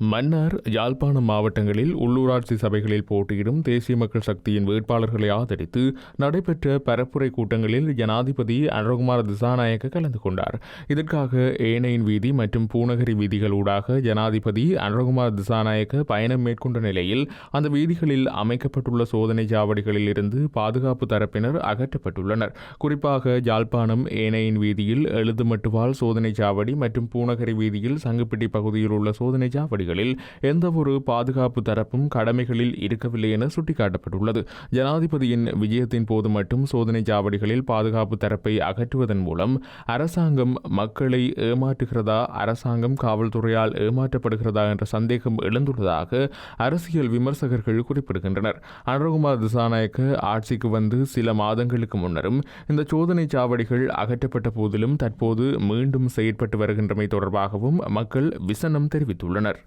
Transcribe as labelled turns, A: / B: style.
A: மன்னார் யாழ்ப்பாணம் மாவட்டங்களில் உள்ளூராட்சி சபைகளில் போட்டியிடும் தேசிய மக்கள் சக்தியின் வேட்பாளர்களை ஆதரித்து நடைபெற்ற பரப்புரை கூட்டங்களில் ஜனாதிபதி அனுரகுமார் திசாநாயக்க கலந்து கொண்டார். இதற்காக ஏனையின் வீதி மற்றும் பூநகரி வீதிகளூடாக ஜனாதிபதி அனுரகுமார் திசாநாயக்க பயணம் மேற்கொண்ட நிலையில் அந்த வீதிகளில் அமைக்கப்பட்டுள்ள சோதனை சாவடிகளில் இருந்து பாதுகாப்பு தரப்பினர் அகற்றப்பட்டுள்ளனர். குறிப்பாக யாழ்ப்பாணம் ஏனையின் வீதியில் எழுதுமட்டுவால் சோதனை சாவடி மற்றும் பூநகரி வீதியில் சங்குப்பிட்டி பகுதியில் உள்ள சோதனை சாவடி பகுதிகளில் எந்தவொரு பாதுகாப்பு தரப்பும் கடமைகளில் இருக்கவில்லை என சுட்டிக்காட்டப்பட்டுள்ளது. ஜனாதிபதியின் விஜயத்தின் போது மட்டும் சோதனை சாவடிகளில் பாதுகாப்பு தரப்பை அகற்றுவதன் மூலம் அரசாங்கம் மக்களை ஏமாற்றுகிறதா அரசாங்கம் காவல்துறையால் ஏமாற்றப்படுகிறதா என்ற சந்தேகம் எழுந்துள்ளதாக அரசியல் விமர்சகர்கள் குறிப்பிடுகின்றனர். அனுரகுமார் திசாநாயக்க ஆட்சிக்கு வந்து சில மாதங்களுக்கு முன்னரும் இந்த சோதனை சாவடிகள் அகற்றப்பட்ட போதிலும் தற்போது மீண்டும் செயற்பட்டு வருகின்றமை தொடர்பாகவும் மக்கள் விசனம் தெரிவித்துள்ளனர்.